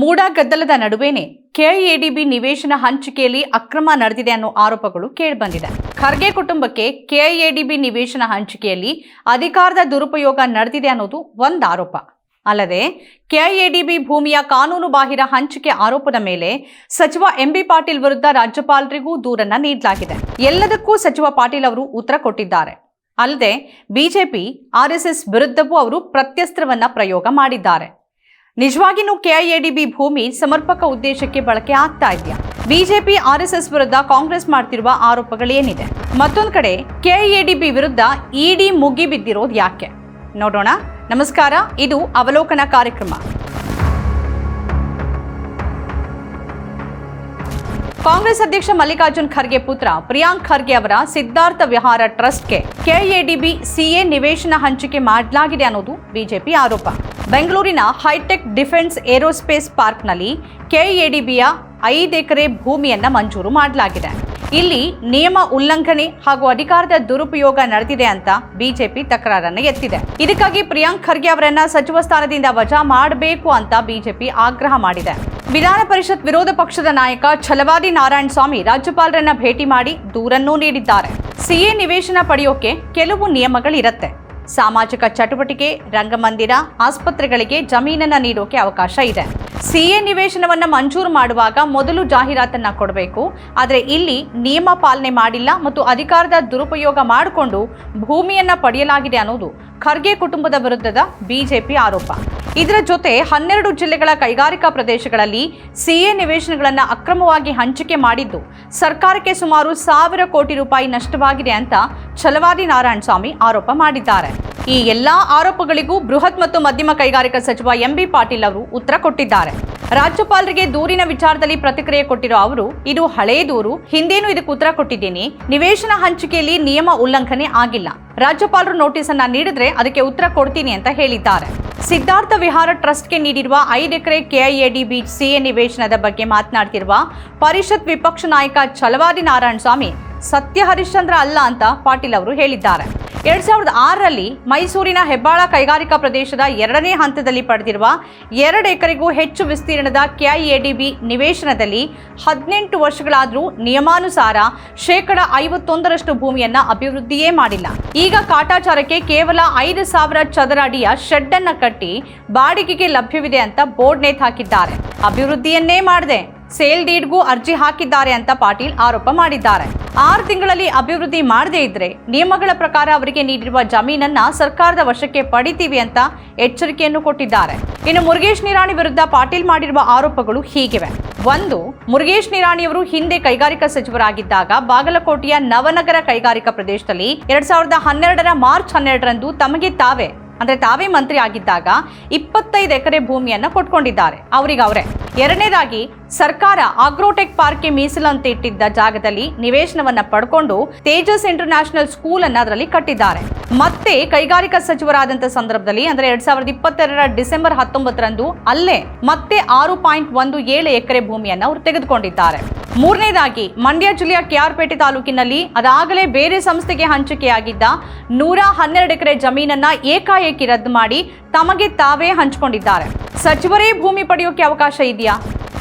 ಮೂಡ ಗದ್ದಲದ ನಡುವೆನೇ ಕೆಐಎಡಿಬಿ ನಿವೇಶನ ಹಂಚಿಕೆಯಲ್ಲಿ ಅಕ್ರಮ ನಡೆದಿದೆ ಅನ್ನೋ ಆರೋಪಗಳು ಕೇಳಿಬಂದಿದೆ. ಖರ್ಗೆ ಕುಟುಂಬಕ್ಕೆ ಕೆಐಎಡಿಬಿ ನಿವೇಶನ ಹಂಚಿಕೆಯಲ್ಲಿ ಅಧಿಕಾರದ ದುರುಪಯೋಗ ನಡೆದಿದೆ ಅನ್ನೋದು ಒಂದು ಆರೋಪ. ಅಲ್ಲದೆ, ಕೆಐಎಡಿಬಿ ಭೂಮಿಯ ಕಾನೂನು ಬಾಹಿರ ಹಂಚಿಕೆ ಆರೋಪದ ಮೇಲೆ ಸಚಿವ ಎಂಬಿ ಪಾಟೀಲ್ ವಿರುದ್ಧ ರಾಜ್ಯಪಾಲರಿಗೂ ದೂರನ್ನ ನೀಡಲಾಗಿದೆ. ಎಲ್ಲದಕ್ಕೂ ಸಚಿವ ಪಾಟೀಲ್ ಅವರು ಉತ್ತರ ಕೊಟ್ಟಿದ್ದಾರೆ. ಅಲ್ಲದೆ, ಬಿಜೆಪಿ ಆರ್ಎಸ್ಎಸ್ ವಿರುದ್ಧವೂ ಅವರು ಪ್ರತ್ಯಸ್ತ್ರವನ್ನ ಪ್ರಯೋಗ ಮಾಡಿದ್ದಾರೆ. ನಿಜವಾಗಿನೂ ಕೆಐಎಡಿಬಿ ಭೂಮಿ ಸಮರ್ಪಕ ಉದ್ದೇಶಕ್ಕೆ ಬಳಕೆ ಆಗ್ತಾ ಇದೆಯಾ? ಬಿಜೆಪಿ ಆರ್ಎಸ್ಎಸ್ ವಿರುದ್ಧ ಕಾಂಗ್ರೆಸ್ ಮಾಡ್ತಿರುವ ಆರೋಪಗಳೇನಿದೆ? ಮತ್ತೊಂದು ಕಡೆ, ಕೆಐಎಡಿಬಿ ವಿರುದ್ಧ ಇಡಿ ಮುಗಿ ಬಿದ್ದಿರೋದು ಯಾಕೆ? ನೋಡೋಣ. ನಮಸ್ಕಾರ, ಇದು ಅವಲೋಕನ ಕಾರ್ಯಕ್ರಮ. ಕಾಂಗ್ರೆಸ್ ಅಧ್ಯಕ್ಷ ಮಲ್ಲಿಕಾರ್ಜುನ್ ಖರ್ಗೆ ಪುತ್ರ ಪ್ರಿಯಾಂಕ್ ಖರ್ಗೆ ಅವರ ಸಿದ್ಧಾರ್ಥ ವಿಹಾರ ಟ್ರಸ್ಟ್ಗೆ ಕೆಎಡಿಬಿ ಸಿಎ ನಿವೇಶನ ಹಂಚಿಕೆ ಮಾಡಲಾಗಿದೆ ಅನ್ನೋದು ಬಿಜೆಪಿ ಆರೋಪ. ಬೆಂಗಳೂರಿನ ಹೈಟೆಕ್ ಡಿಫೆನ್ಸ್ ಏರೋಸ್ಪೇಸ್ ಪಾರ್ಕ್ನಲ್ಲಿ ಕೆಎಡಿಬಿಯ ಐದು ಎಕರೆ ಭೂಮಿಯನ್ನು ಮಂಜೂರು ಮಾಡಲಾಗಿದೆ. ಇಲ್ಲಿ ನಿಯಮ ಉಲ್ಲಂಘನೆ ಹಾಗೂ ಅಧಿಕಾರದ ದುರುಪಯೋಗ ನಡೆದಿದೆ ಅಂತ ಬಿಜೆಪಿ ತಕರಾರನ್ನು ಎತ್ತಿದೆ. ಇದಕ್ಕಾಗಿ ಪ್ರಿಯಾಂಕ್ ಖರ್ಗೆ ಅವರನ್ನ ಸಚಿವ ಸ್ಥಾನದಿಂದ ವಜಾ ಮಾಡಬೇಕು ಅಂತ ಬಿಜೆಪಿ ಆಗ್ರಹ ಮಾಡಿದೆ. ವಿಧಾನ ಪರಿಷತ್ ವಿರೋಧ ಪಕ್ಷದ ನಾಯಕ ಛಲವಾದಿ ನಾರಾಯಣ ಸ್ವಾಮಿ ರಾಜ್ಯಪಾಲರನ್ನ ಭೇಟಿ ಮಾಡಿ ದೂರನ್ನೂ ನೀಡಿದ್ದಾರೆ. ಸಿಎ ನಿವೇಶನ ಪಡೆಯೋಕೆ ಕೆಲವು ನಿಯಮಗಳಿರತ್ತೆ. ಸಾಮಾಜಿಕ ಚಟುವಟಿಕೆ, ರಂಗಮಂದಿರ, ಆಸ್ಪತ್ರೆಗಳಿಗೆ ಜಮೀನನ್ನ ನೀಡೋಕೆ ಅವಕಾಶ ಇದೆ. ಸಿಎ ನಿವೇಶನವನ್ನು ಮಂಜೂರು ಮಾಡುವಾಗ ಮೊದಲು ಜಾಹೀರಾತನ್ನ ಕೊಡಬೇಕು. ಆದರೆ ಇಲ್ಲಿ ನಿಯಮ ಪಾಲನೆ ಮಾಡಿಲ್ಲ ಮತ್ತು ಅಧಿಕಾರದ ದುರುಪಯೋಗ ಮಾಡಿಕೊಂಡು ಭೂಮಿಯನ್ನ ಪಡೆಯಲಾಗಿದೆ ಅನ್ನೋದು ಖರ್ಗೆ ಕುಟುಂಬದ ವಿರುದ್ಧದ ಬಿಜೆಪಿ ಆರೋಪ. ಇದರ ಜೊತೆ ಹನ್ನೆರಡು ಜಿಲ್ಲೆಗಳ ಕೈಗಾರಿಕಾ ಪ್ರದೇಶಗಳಲ್ಲಿ ಸಿಎ ನಿವೇಶನಗಳನ್ನು ಅಕ್ರಮವಾಗಿ ಹಂಚಿಕೆ ಮಾಡಿದ್ದು ಸರ್ಕಾರಕ್ಕೆ ಸುಮಾರು ಸಾವಿರ ಕೋಟಿ ರೂಪಾಯಿ ನಷ್ಟವಾಗಿದೆ ಅಂತ ಛಲವಾದಿ ನಾರಾಯಣ ಸ್ವಾಮಿ ಆರೋಪ ಮಾಡಿದ್ದಾರೆ. ಈ ಎಲ್ಲಾ ಆರೋಪಗಳಿಗೂ ಬೃಹತ್ ಮತ್ತು ಮಧ್ಯಮ ಕೈಗಾರಿಕಾ ಸಚಿವ ಎಂಬಿ ಪಾಟೀಲ್ ಅವರು ಉತ್ತರ ಕೊಟ್ಟಿದ್ದಾರೆ. ರಾಜ್ಯಪಾಲರಿಗೆ ದೂರಿನ ವಿಚಾರದಲ್ಲಿ ಪ್ರತಿಕ್ರಿಯೆ ಕೊಟ್ಟಿರೋ ಅವರು, ಇದು ಹಳೇ ದೂರು, ಹಿಂದೇನು ಇದಕ್ಕೆ ಉತ್ತರ ಕೊಟ್ಟಿದ್ದೀನಿ. ನಿವೇಶನ ಹಂಚಿಕೆಯಲ್ಲಿ ನಿಯಮ ಉಲ್ಲಂಘನೆ ಆಗಿಲ್ಲ. ರಾಜ್ಯಪಾಲರು ನೋಟಿಸ್ ಅನ್ನ ನೀಡಿದ್ರೆ ಅದಕ್ಕೆ ಉತ್ತರ ಕೊಡ್ತೀನಿ ಅಂತ ಹೇಳಿದ್ದಾರೆ. ಸಿದ್ಧಾರ್ಥ ವಿಹಾರ ಟ್ರಸ್ಟ್ಗೆ ನೀಡಿರುವ ಐದು ಎಕರೆ ಕೆಐಎಡಿಬಿ ಸಿಎ ನಿವೇಶನದ ಬಗ್ಗೆ ಮಾತನಾಡ್ತಿರುವ ಪರಿಷತ್ ವಿಪಕ್ಷ ನಾಯಕ ಛಲವಾದಿ ನಾರಾಯಣ ಸ್ವಾಮಿ ಸತ್ಯ ಹರಿಶ್ಚಂದ್ರ ಅಲ್ಲ ಅಂತ ಪಾಟೀಲ್ ಅವರು ಹೇಳಿದ್ದಾರೆ. ಎರಡ್ ಸಾವಿರದ ಆರರಲ್ಲಿ ಮೈಸೂರಿನ ಹೆಬ್ಬಾಳ ಕೈಗಾರಿಕಾ ಪ್ರದೇಶದ ಎರಡನೇ ಹಂತದಲ್ಲಿ ಪಡೆದಿರುವ ಎರಡು ಎಕರೆಗೂ ಹೆಚ್ಚು ವಿಸ್ತೀರ್ಣದ ಕೆಐಎಡಿಬಿ ನಿವೇಶನದಲ್ಲಿ ಹದಿನೆಂಟು ವರ್ಷಗಳಾದರೂ ನಿಯಮಾನುಸಾರ ಶೇಕಡ ಐವತ್ತೊಂದರಷ್ಟು ಭೂಮಿಯನ್ನ ಅಭಿವೃದ್ಧಿಯೇ ಮಾಡಿಲ್ಲ. ಈಗ ಕಾಟಾಚಾರಕ್ಕೆ ಕೇವಲ ಐದು ಸಾವಿರ ಚದರ ಅಡಿಯ ಶೆಡ್ ಅನ್ನ ಕಟ್ಟಿ ಬಾಡಿಗೆಗೆ ಲಭ್ಯವಿದೆ ಅಂತ ಬೋರ್ಡ್ ನೇತ್ ಹಾಕಿದ್ದಾರೆ ಅಭಿವೃದ್ಧಿಯನ್ನೇ ಮಾಡದೆ. ಸೇಲ್ ಡೀಡ್ಗೂ ಅರ್ಜಿ ಹಾಕಿದ್ದಾರೆ ಅಂತ ಪಾಟೀಲ್ ಆರೋಪ ಮಾಡಿದ್ದಾರೆ. ಆರು ತಿಂಗಳಲ್ಲಿ ಅಭಿವೃದ್ಧಿ ಮಾಡದೇ ಇದ್ರೆ ನಿಯಮಗಳ ಪ್ರಕಾರ ಅವರಿಗೆ ನೀಡಿರುವ ಜಮೀನನ್ನ ಸರ್ಕಾರದ ವಶಕ್ಕೆ ಪಡಿತೀವಿ ಅಂತ ಎಚ್ಚರಿಕೆಯನ್ನು ಕೊಟ್ಟಿದ್ದಾರೆ. ಇನ್ನು ಮುರುಗೇಶ್ ನಿರಾಣಿ ವಿರುದ್ಧ ಪಾಟೀಲ್ ಮಾಡಿರುವ ಆರೋಪಗಳು ಹೀಗಿವೆ. ಒಂದು, ಮುರುಗೇಶ್ ನಿರಾಣಿಯವರು ಹಿಂದೆ ಕೈಗಾರಿಕಾ ಸಚಿವರಾಗಿದ್ದಾಗ ಬಾಗಲಕೋಟೆಯ ನವನಗರ ಕೈಗಾರಿಕಾ ಪ್ರದೇಶದಲ್ಲಿ ಎರಡ್ ಸಾವಿರದ ಹನ್ನೆರಡರ ಮಾರ್ಚ್ ಹನ್ನೆರಡರಂದು ತಮಗೆ ತಾವೇ ಅಂದ್ರೆ ತಾವೇ ಮಂತ್ರಿ ಆಗಿದ್ದಾಗ ಇಪ್ಪತ್ತೈದು ಎಕರೆ ಭೂಮಿಯನ್ನ ಕೊಟ್ಕೊಂಡಿದ್ದಾರೆ. ಅವರಿಗೆ ಅವರೇ, ಎರಡನೇದಾಗಿ ಸರ್ಕಾರ ಆಗ್ರೋಟೆಕ್ ಪಾರ್ಕ್ಗೆ ಮೀಸಲಂತೆ ಇಟ್ಟಿದ್ದ ಜಾಗದಲ್ಲಿ ನಿವೇಶನವನ್ನ ಪಡ್ಕೊಂಡು ತೇಜಸ್ ಇಂಟರ್ನ್ಯಾಷನಲ್ ಸ್ಕೂಲ್ ಅನ್ನ ಅದರಲ್ಲಿ ಕಟ್ಟಿದ್ದಾರೆ. ಮತ್ತೆ ಕೈಗಾರಿಕಾ ಸಚಿವರಾದಂತ ಸಂದರ್ಭದಲ್ಲಿ ಅಂದ್ರೆ ಎರಡ್ ಸಾವಿರದ ಇಪ್ಪತ್ತೆರಡರ ಡಿಸೆಂಬರ್ ಹತ್ತೊಂಬತ್ತರಂದು ಅಲ್ಲೇ ಮತ್ತೆ ಆರು ಪಾಯಿಂಟ್ ಒಂದು ಏಳು ಎಕರೆ ಭೂಮಿಯನ್ನ ಅವರು ತೆಗೆದುಕೊಂಡಿದ್ದಾರೆ. ಮೂರನೇದಾಗಿ, ಮಂಡ್ಯ ಜಿಲ್ಲೆಯ ಕೆಆರ್ಪೇಟೆ ತಾಲೂಕಿನಲ್ಲಿ ಅದಾಗಲೇ ಬೇರೆ ಸಂಸ್ಥೆಗೆ ಹಂಚಿಕೆಯಾಗಿದ್ದ ನೂರ ಹನ್ನೆರಡು ಎಕರೆ ಜಮೀನನ್ನ ಏಕಾಏಕಿ ರದ್ದು ಮಾಡಿ ತಮಗೆ ತಾವೇ ಹಂಚಿಕೊಂಡಿದ್ದಾರೆ. ಸಚಿವರೇ ಭೂಮಿ ಪಡೆಯೋಕೆ ಅವಕಾಶ ಇದೆಯಾ?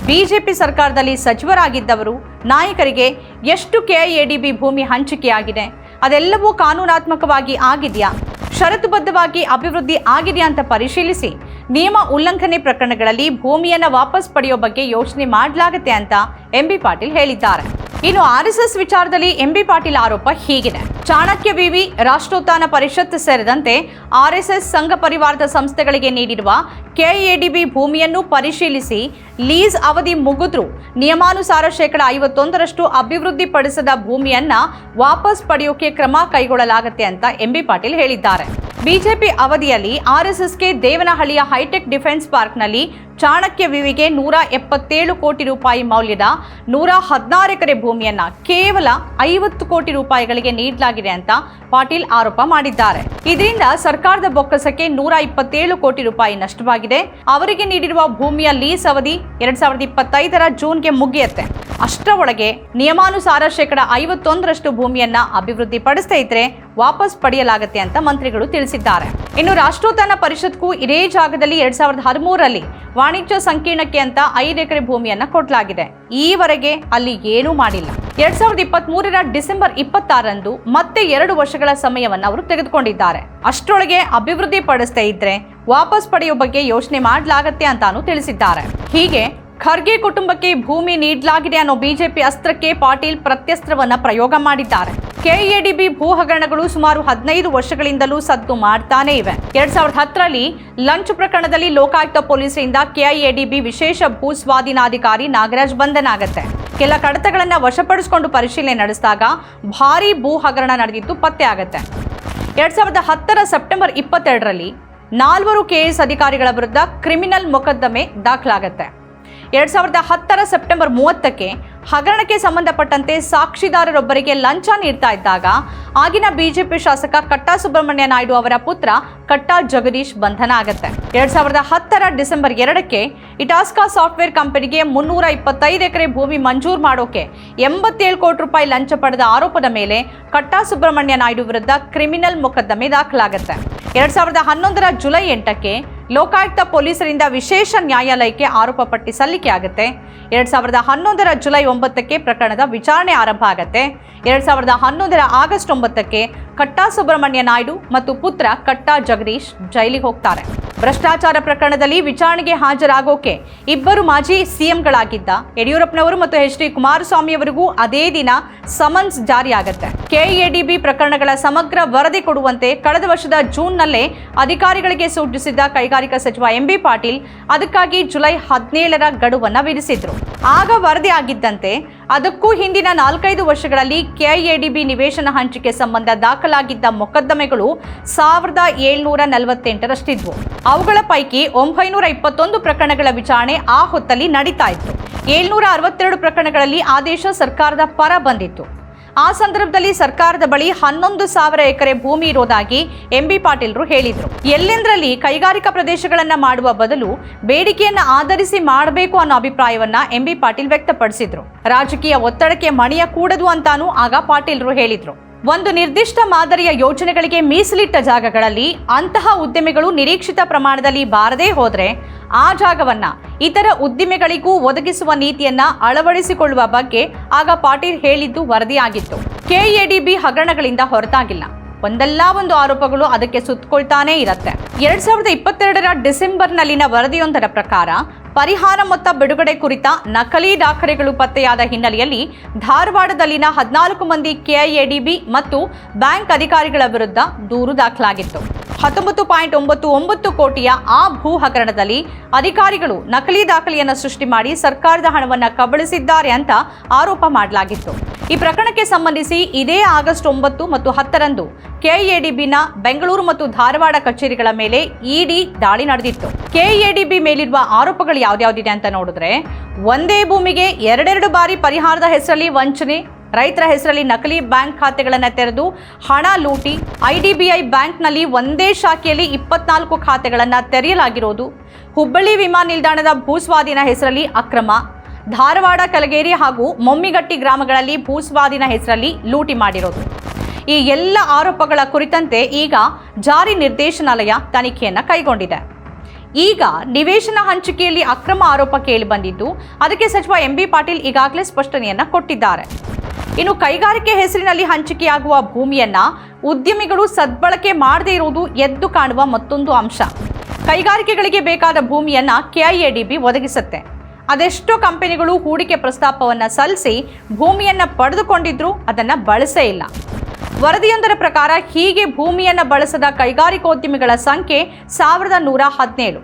ಬಿಜೆಪಿ ಸರ್ಕಾರದಲ್ಲಿ ಸಚಿವರಾಗಿದ್ದವರು ನಾಯಕರಿಗೆ ಎಷ್ಟು ಕೆಐಎಡಿಬಿ ಭೂಮಿ ಹಂಚಿಕೆಯಾಗಿದೆ? ಅದೆಲ್ಲವೂ ಕಾನೂನಾತ್ಮಕವಾಗಿ ಆಗಿದೆಯಾ? ಷರತ್ತುಬದ್ಧವಾಗಿ ಅಭಿವೃದ್ಧಿ ಆಗಿದೆಯಾ ಅಂತ ಪರಿಶೀಲಿಸಿ. ನಿಯಮ ಉಲ್ಲಂಘನೆ ಪ್ರಕರಣಗಳಲ್ಲಿ ಭೂಮಿಯನ್ನ ವಾಪಸ್ ಪಡೆಯೋ ಬಗ್ಗೆ ಯೋಚನೆ ಮಾಡಲಾಗುತ್ತೆ ಅಂತ ಎಂಬಿ ಪಾಟೀಲ್ ಹೇಳಿದ್ದಾರೆ. ಇನ್ನು ಆರ್ಎಸ್ಎಸ್ ವಿಚಾರದಲ್ಲಿ ಎಂಬಿ ಪಾಟೀಲ್ ಆರೋಪ ಹೀಗಿದೆ. ಚಾಣಕ್ಯ ವಿವಿ ರಾಷ್ಟ್ರೋತ್ಥಾನ ಪರಿಷತ್ ಸೇರಿದಂತೆ ಆರ್ಎಸ್ಎಸ್ ಸಂಘ ಪರಿವಾರದ ಸಂಸ್ಥೆಗಳಿಗೆ ನೀಡಿರುವ ಕೆಎಡಿಬಿ ಭೂಮಿಯನ್ನು ಪರಿಶೀಲಿಸಿ ಲೀಸ್ ಅವಧಿ ಮುಗಿದ್ರೂ ನಿಯಮಾನುಸಾರ ಶೇಕಡ ಐವತ್ತೊಂದರಷ್ಟು ಅಭಿವೃದ್ಧಿಪಡಿಸದ ಭೂಮಿಯನ್ನ ವಾಪಸ್ ಪಡೆಯೋಕೆ ಕ್ರಮ ಕೈಗೊಳ್ಳಲಾಗುತ್ತೆ ಅಂತ ಎಂಬಿ ಪಾಟೀಲ್ ಹೇಳಿದ್ದಾರೆ. ಬಿಜೆಪಿ ಅವಧಿಯಲ್ಲಿ ಆರ್ಎಸ್ಎಸ್ಗೆ ದೇವನಹಳ್ಳಿಯ ಹೈಟೆಕ್ ಡಿಫೆನ್ಸ್ ಪಾರ್ಕ್ನಲ್ಲಿ ಚಾಣಕ್ಯ ವಿವಿಗೆ ನೂರ ಎಪ್ಪತ್ತೇಳು ಕೋಟಿ ರೂಪಾಯಿ ಮೌಲ್ಯದ ನೂರ ಹದಿನಾರು ಎಕರೆ ಭೂಮಿಯನ್ನ ಕೇವಲ ಐವತ್ತು ಕೋಟಿ ರೂಪಾಯಿಗಳಿಗೆ ನೀಡಲಾಗಿದೆ ಅಂತ ಪಾಟೀಲ್ ಆರೋಪ ಮಾಡಿದ್ದಾರೆ. ಇದರಿಂದ ಸರ್ಕಾರದ ಬೊಕ್ಕಸಕ್ಕೆ ನೂರ ಇಪ್ಪತ್ತೇಳು ಕೋಟಿ ರೂಪಾಯಿ ನಷ್ಟವಾಗಿದೆ. ಅವರಿಗೆ ನೀಡಿರುವ ಭೂಮಿಯ ಲೀಸ್ ಅವಧಿ ಎರಡ್ ಸಾವಿರದ ಇಪ್ಪತ್ತೈದರ ಜೂನ್ಗೆ ಮುಗಿಯುತ್ತೆ. ಅಷ್ಟರೊಳಗೆ ನಿಯಮಾನುಸಾರ ಶೇಕಡ ಐವತ್ತೊಂದರಷ್ಟು ಭೂಮಿಯನ್ನ ಅಭಿವೃದ್ಧಿ ಪಡಿಸ್ತಾ ಇದ್ರೆ ವಾಪಸ್ ಪಡೆಯಲಾಗುತ್ತೆ ಅಂತ ಮಂತ್ರಿಗಳು ತಿಳಿಸಿದ್ದಾರೆ. ಇನ್ನು ರಾಷ್ಟ್ರೋತ್ಥಾನ ಪರಿಷತ್ಗೂ ಇದೇ ಜಾಗದಲ್ಲಿ ಎರಡ್ ಸಾವಿರದ ಹದಿಮೂರರಲ್ಲಿ ವಾಣಿಜ್ಯ ಸಂಕೀರ್ಣಕ್ಕೆ ಅಂತ ಐದು ಎಕರೆ ಭೂಮಿಯನ್ನ ಕೊಡಲಾಗಿದೆ. ಈವರೆಗೆ ಅಲ್ಲಿ ಏನೂ ಮಾಡಿಲ್ಲ. ಎರಡ್ ಸಾವಿರದ ಇಪ್ಪತ್ತ್ ಮೂರರ ಡಿಸೆಂಬರ್ ಇಪ್ಪತ್ತಾರಂದು ಮತ್ತೆ ಎರಡು ವರ್ಷಗಳ ಸಮಯವನ್ನು ಅವರು ತೆಗೆದುಕೊಂಡಿದ್ದಾರೆ. ಅಷ್ಟರೊಳಗೆ ಅಭಿವೃದ್ಧಿ ಪಡಿಸದೇ ಇದ್ರೆ ವಾಪಸ್ ಪಡೆಯುವ ಬಗ್ಗೆ ಯೋಚನೆ ಮಾಡಲಾಗತ್ತೆ ಅಂತಾನು ತಿಳಿಸಿದ್ದಾರೆ. ಹೀಗೆ ಖರ್ಗೆ ಕುಟುಂಬಕ್ಕೆ ಭೂಮಿ ನೀಡಲಾಗಿದೆ ಅನ್ನೋ ಬಿಜೆಪಿ ಅಸ್ತ್ರಕ್ಕೆ ಪಾಟೀಲ್ ಪ್ರತ್ಯಸ್ತ್ರವನ್ನ ಪ್ರಯೋಗ ಮಾಡಿದ್ದಾರೆ. ಕೆಎಡಿಬಿ ಭೂ ಹಗರಣಗಳು ಸುಮಾರು ಹದಿನೈದು ವರ್ಷಗಳಿಂದಲೂ ಸದ್ದು ಮಾಡ್ತಾನೇ ಇವೆ. ಎರಡ್ ಸಾವಿರದ ಹತ್ತರಲ್ಲಿ ಲಂಚ್ ಪ್ರಕರಣದಲ್ಲಿ ಲೋಕಾಯುಕ್ತ ಪೊಲೀಸರಿಂದ ಕೆಐಎಡಿಬಿ ವಿಶೇಷ ಭೂ ಸ್ವಾಧೀನಾಧಿಕಾರಿ ನಾಗರಾಜ್ ಬಂಧನ ಆಗತ್ತೆ ಕೆಲ ಕಡತಗಳನ್ನ ವಶಪಡಿಸಿಕೊಂಡು ಪರಿಶೀಲನೆ ನಡೆಸಿದಾಗ ಭಾರೀ ಭೂ ಹಗರಣ ನಡೆದಿದ್ದು ಪತ್ತೆ ಆಗತ್ತೆ. ಎರಡ್ ಸಾವಿರದ ಹತ್ತರ ಸೆಪ್ಟೆಂಬರ್ ಇಪ್ಪತ್ತೆರಡರಲ್ಲಿ ನಾಲ್ವರು ಕೆಎಸ್ ಅಧಿಕಾರಿಗಳ ವಿರುದ್ಧ ಕ್ರಿಮಿನಲ್ ಮೊಕದ್ದಮೆ ದಾಖಲಾಗತ್ತೆ. ಎರಡ್ ಸಾವಿರದ ಹತ್ತರ ಸೆಪ್ಟೆಂಬರ್ ಮೂವತ್ತಕ್ಕೆ ಹಗರಣಕ್ಕೆ ಸಂಬಂಧಪಟ್ಟಂತೆ ಸಾಕ್ಷಿದಾರರೊಬ್ಬರಿಗೆ ಲಂಚ ನೀಡ್ತಾ ಇದ್ದಾಗ ಆಗಿನ ಬಿಜೆಪಿ ಶಾಸಕ ಕಟ್ಟಾ ಸುಬ್ರಹ್ಮಣ್ಯ ನಾಯ್ಡು ಅವರ ಪುತ್ರ ಕಟ್ಟಾ ಜಗದೀಶ್ ಬಂಧನ ಆಗುತ್ತೆ. ಎರಡ್ ಸಾವಿರದ ಹತ್ತರ ಡಿಸೆಂಬರ್ ಎರಡಕ್ಕೆ ಇಟಾಸ್ಕಾ ಸಾಫ್ಟ್ವೇರ್ ಕಂಪನಿಗೆ ಮುನ್ನೂರ ಇಪ್ಪತ್ತೈದು ಎಕರೆ ಭೂಮಿ ಮಂಜೂರು ಮಾಡೋಕೆ ಎಂಬತ್ತೇಳು ಕೋಟಿ ರೂಪಾಯಿ ಲಂಚ ಪಡೆದ ಆರೋಪದ ಮೇಲೆ ಕಟ್ಟಾ ಸುಬ್ರಹ್ಮಣ್ಯ ನಾಯ್ಡು ವಿರುದ್ಧ ಕ್ರಿಮಿನಲ್ ಮೊಕದ್ದಮೆ ದಾಖಲಾಗುತ್ತೆ. ಎರಡ್ ಸಾವಿರದ ಹನ್ನೊಂದರ ಜುಲೈ ಎಂಟಕ್ಕೆ ಲೋಕಾಯುಕ್ತ ಪೊಲೀಸರಿಂದ ವಿಶೇಷ ನ್ಯಾಯಾಲಯಕ್ಕೆ ಆರೋಪ ಪಟ್ಟಿ ಸಲ್ಲಿಕೆ ಆಗುತ್ತೆ. ಎರಡ್ ಸಾವಿರದ ಹನ್ನೊಂದರ ಜುಲೈ ಒಂಬತ್ತಕ್ಕೆ ಪ್ರಕರಣದ ವಿಚಾರಣೆ ಆರಂಭ ಆಗುತ್ತೆ. ಎರಡ್ ಸಾವಿರದ ಹನ್ನೊಂದರ ಆಗಸ್ಟ್ ಒಂಬತ್ತಕ್ಕೆ ಕಟ್ಟಾ ಸುಬ್ರಹ್ಮಣ್ಯ ನಾಯ್ಡು ಮತ್ತು ಪುತ್ರ ಕಟ್ಟಾ ಜಗದೀಶ್ ಜೈಲಿಗೆ ಹೋಗ್ತಾರೆ. ಭ್ರಷ್ಟಾಚಾರ ಪ್ರಕರಣದಲ್ಲಿ ವಿಚಾರಣೆಗೆ ಹಾಜರಾಗೋಕೆ ಇಬ್ಬರು ಮಾಜಿ ಸಿಎಂಗಳಾಗಿದ್ದ ಯಡಿಯೂರಪ್ಪನವರು ಮತ್ತು ಎಚ್ ಡಿ ಕುಮಾರಸ್ವಾಮಿ ಅವರಿಗೂ ಅದೇ ದಿನ ಸಮನ್ಸ್ ಜಾರಿಯಾಗುತ್ತೆ. ಕೆಎಡಿಬಿ ಪ್ರಕರಣಗಳ ಸಮಗ್ರ ವರದಿ ಕೊಡುವಂತೆ ಕಳೆದ ವರ್ಷದ ಜೂನ್ನಲ್ಲೇ ಅಧಿಕಾರಿಗಳಿಗೆ ಸೂಚಿಸಿದ್ದ ಕೈಗಾರಿಕಾ ಸಚಿವ ಎಂಬಿ ಪಾಟೀಲ್ ಅದಕ್ಕಾಗಿ ಜುಲೈ ಹದಿನೇಳರ ಗಡುವನ್ನು ವಿಧಿಸಿದ್ರು. ಆಗ ವರದಿ ಆಗಿದ್ದಂತೆ ಅದಕ್ಕೂ ಹಿಂದಿನ ನಾಲ್ಕೈದು ವರ್ಷಗಳಲ್ಲಿ ಕೆಐಎಡಿಬಿ ನಿವೇಶನ ಹಂಚಿಕೆ ಸಂಬಂಧ ದಾಖಲಾಗಿದ್ದ ಮೊಕದ್ದಮೆಗಳು ಸಾವಿರದ ಏಳ್ನೂರ ನಲವತ್ತೆಂಟರಷ್ಟಿದ್ವು. ಅವುಗಳ ಪೈಕಿ ಒಂಬೈನೂರ ಇಪ್ಪತ್ತೊಂದು ಪ್ರಕರಣಗಳ ವಿಚಾರಣೆ ಆ ಹೊತ್ತಲ್ಲಿ ನಡೀತಾ ಇತ್ತು. ಏಳ್ನೂರ ಅರವತ್ತೆರಡು ಪ್ರಕರಣಗಳಲ್ಲಿ ಆದೇಶ ಸರ್ಕಾರದ ಪರ ಬಂದಿತ್ತು. ಆ ಸಂದರ್ಭದಲ್ಲಿ ಸರ್ಕಾರದ ಬಳಿ ಹನ್ನೊಂದು ಸಾವಿರ ಎಕರೆ ಭೂಮಿ ಇರೋದಾಗಿ ಎಂಬಿ ಪಾಟೀಲ್ರು ಹೇಳಿದ್ರು. ಎಲ್ಲೆಂದರಲ್ಲಿ ಕೈಗಾರಿಕಾ ಪ್ರದೇಶಗಳನ್ನು ಮಾಡುವ ಬದಲು ಬೇಡಿಕೆಯನ್ನ ಆಧರಿಸಿ ಮಾಡಬೇಕು ಅನ್ನೋ ಅಭಿಪ್ರಾಯವನ್ನ ಎಂಬಿ ಪಾಟೀಲ್ ವ್ಯಕ್ತಪಡಿಸಿದ್ರು. ರಾಜಕೀಯ ಒತ್ತಡಕ್ಕೆ ಮಣಿಯ ಕೂಡದು ಅಂತಾನೂ ಆಗ ಪಾಟೀಲ್ರು ಹೇಳಿದ್ರು. ಒಂದು ನಿರ್ದಿಷ್ಟ ಮಾದರಿಯ ಯೋಜನೆಗಳಿಗೆ ಮೀಸಲಿಟ್ಟ ಜಾಗಗಳಲ್ಲಿ ಅಂತಹ ಉದ್ದಿಮೆಗಳು ನಿರೀಕ್ಷಿತ ಪ್ರಮಾಣದಲ್ಲಿ ಬಾರದೇ ಹೋದರೆ ಆ ಜಾಗವನ್ನ ಇತರ ಉದ್ದಿಮೆಗಳಿಗೂ ಒದಗಿಸುವ ನೀತಿಯನ್ನ ಅಳವಡಿಸಿಕೊಳ್ಳುವ ಬಗ್ಗೆ ಆಗ ಪಾಟೀಲ್ ಹೇಳಿದ್ದು ವರದಿಯಾಗಿತ್ತು. ಕೆಎಡಿಬಿ ಹಗರಣಗಳಿಂದ ಹೊರತಾಗಿಲ್ಲ. ಒಂದಲ್ಲ ಒಂದು ಆರೋಪಗಳು ಅದಕ್ಕೆ ಸುತ್ತಕೊಳ್ತಾನೇ ಇರುತ್ತೆ. ಎರಡ್ ಸಾವಿರದ ಇಪ್ಪತ್ತೆರಡರ ಡಿಸೆಂಬರ್ನಲ್ಲಿನ ವರದಿಯೊಂದರ ಪ್ರಕಾರ ಪರಿಹಾರ ಮೊತ್ತ ಬಿಡುಗಡೆ ಕುರಿತ ನಕಲಿ ದಾಖಲೆಗಳು ಪತ್ತೆಯಾದ ಹಿನ್ನೆಲೆಯಲ್ಲಿ ಧಾರವಾಡದಲ್ಲಿನ ಹದಿನಾಲ್ಕು ಮಂದಿ ಕೆಐಎಡಿಬಿ ಮತ್ತು ಬ್ಯಾಂಕ್ ಅಧಿಕಾರಿಗಳ ವಿರುದ್ಧ ದೂರು ದಾಖಲಾಗಿತ್ತು. ಹತ್ತೊಂಬತ್ತು ಪಾಯಿಂಟ್ ಒಂಬತ್ತು ಒಂಬತ್ತು ಕೋಟಿಯ ಆ ಭೂ ಹಗರಣದಲ್ಲಿ ಅಧಿಕಾರಿಗಳು ನಕಲಿ ದಾಖಲೆಯನ್ನು ಸೃಷ್ಟಿ ಮಾಡಿ ಸರ್ಕಾರದ ಹಣವನ್ನು ಕಬಳಿಸಿದ್ದಾರೆ ಅಂತ ಆರೋಪ ಮಾಡಲಾಗಿತ್ತು. ಈ ಪ್ರಕರಣಕ್ಕೆ ಸಂಬಂಧಿಸಿ ಇದೇ ಆಗಸ್ಟ್ ಒಂಬತ್ತು ಮತ್ತು ಹತ್ತರಂದು ಕೆಎಡಿಬಿನ ಬೆಂಗಳೂರು ಮತ್ತು ಧಾರವಾಡ ಕಚೇರಿಗಳ ಮೇಲೆ ಇಡಿ ದಾಳಿ ನಡೆದಿತ್ತು. ಕೆಎಡಿಬಿ ಮೇಲಿರುವ ಆರೋಪಗಳು ಯಾವ್ದಾವ್ದಿದೆ ಅಂತ ನೋಡಿದ್ರೆ, ಒಂದೇ ಭೂಮಿಗೆ ಎರಡೆರಡು ಬಾರಿ ಪರಿಹಾರದ ಹೆಸರಲ್ಲಿ ವಂಚನೆ ರೈತರ ಹೆಸರಲ್ಲಿ ನಕಲಿ ಬ್ಯಾಂಕ್ ಖಾತೆಗಳನ್ನು ತೆರೆದು ಹಣ ಲೂಟಿ ಐಡಿಬಿಐ ಬ್ಯಾಂಕ್ನಲ್ಲಿ ಒಂದೇ ಶಾಖೆಯಲ್ಲಿ ಇಪ್ಪತ್ನಾಲ್ಕು ಖಾತೆಗಳನ್ನು ತೆರೆಯಲಾಗಿರೋದು. ಹುಬ್ಬಳ್ಳಿ ವಿಮಾನ ನಿಲ್ದಾಣದ ಭೂಸ್ವಾಧೀನ ಹೆಸರಲ್ಲಿ ಅಕ್ರಮ. ಧಾರವಾಡ, ಕಲಗೇರಿ ಹಾಗೂ ಮೊಮ್ಮಿಗಟ್ಟಿ ಗ್ರಾಮಗಳಲ್ಲಿ ಭೂಸ್ವಾಧೀನ ಹೆಸರಲ್ಲಿ ಲೂಟಿ ಮಾಡಿರೋದು. ಈ ಎಲ್ಲ ಆರೋಪಗಳ ಕುರಿತಂತೆ ಈಗ ಜಾರಿ ನಿರ್ದೇಶನಾಲಯ ತನಿಖೆಯನ್ನು ಕೈಗೊಂಡಿದೆ. ಈಗ ನಿವೇಶನ ಹಂಚಿಕೆಯಲ್ಲಿ ಅಕ್ರಮ ಆರೋಪ ಕೇಳಿಬಂದಿದ್ದು ಅದಕ್ಕೆ ಸಚಿವ ಎಂ ಬಿ ಪಾಟೀಲ್ ಈಗಾಗಲೇ ಸ್ಪಷ್ಟನೆಯನ್ನ ಕೊಟ್ಟಿದ್ದಾರೆ. ಇನ್ನು ಕೈಗಾರಿಕೆ ಹೆಸರಿನಲ್ಲಿ ಹಂಚಿಕೆಯಾಗುವ ಭೂಮಿಯನ್ನ ಉದ್ಯಮಿಗಳು ಸದ್ಬಳಕೆ ಮಾಡದೇ ಇರುವುದು ಎದ್ದು ಕಾಣುವ ಮತ್ತೊಂದು ಅಂಶ. ಕೈಗಾರಿಕೆಗಳಿಗೆ ಬೇಕಾದ ಭೂಮಿಯನ್ನ ಕೆಐಎಡಿಬಿ ಒದಗಿಸುತ್ತೆ. ಅದೆಷ್ಟೋ ಕಂಪನಿಗಳು ಹೂಡಿಕೆ ಪ್ರಸ್ತಾಪವನ್ನು ಸಲ್ಲಿಸಿ ಭೂಮಿಯನ್ನ ಪಡೆದುಕೊಂಡಿದ್ರು ಅದನ್ನ ಬಳಸೇ ಇಲ್ಲ. ವರದಿಯೊಂದರ ಪ್ರಕಾರ ಹೀಗೆ ಭೂಮಿಯನ್ನು ಬಳಸದ ಕೈಗಾರಿಕೋದ್ಯಮಿಗಳ ಸಂಖ್ಯೆ ಸಾವಿರದ ನೂರ ಹದಿನೇಳು.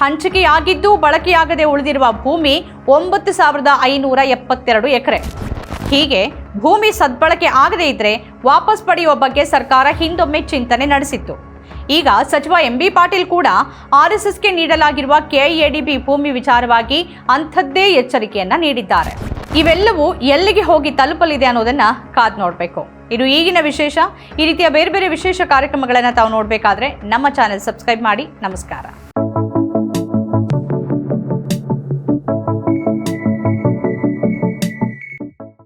ಹಂಚಿಕೆಯಾಗಿದ್ದು ಬಳಕೆಯಾಗದೆ ಉಳಿದಿರುವ ಭೂಮಿ ಒಂಬತ್ತು ಸಾವಿರದ ಐನೂರ ಎಪ್ಪತ್ತೆರಡು ಎಕರೆ. ಹೀಗೆ ಭೂಮಿ ಸದ್ಬಳಕೆ ಆಗದೇ ಇದ್ರೆ ವಾಪಸ್ ಪಡೆಯುವ ಬಗ್ಗೆ ಸರ್ಕಾರ ಹಿಂದೊಮ್ಮೆ ಚಿಂತನೆ ನಡೆಸಿತ್ತು. ಈಗ ಸಚಿವ ಎಂ ಬಿ ಪಾಟೀಲ್ ಕೂಡ ಆರ್ ಎಸ್ ಎಸ್ಗೆ ನೀಡಲಾಗಿರುವ ಕೆಐಎಡಿಬಿ ಭೂಮಿ ವಿಚಾರವಾಗಿ ಅಂಥದ್ದೇ ಎಚ್ಚರಿಕೆಯನ್ನು ನೀಡಿದ್ದಾರೆ. ಇವೆಲ್ಲವೂ ಎಲ್ಲಿಗೆ ಹೋಗಿ ತಲುಪಲಿದೆ ಅನ್ನೋದನ್ನ ಕಾದು ನೋಡಬೇಕು. ಇದು ಈಗಿನ ವಿಶೇಷ, ಈ ರೀತಿಯ ಬೇರೆ ಬೇರೆ ವಿಶೇಷ ಕಾರ್ಯಕ್ರಮಗಳನ್ನು ತಾವು ನೋಡಬೇಕಾದ್ರೆ ನಮ್ಮ ಚಾನೆಲ್ ಸಬ್ಸ್ಕ್ರೈಬ್ ಮಾಡಿ. ನಮಸ್ಕಾರ.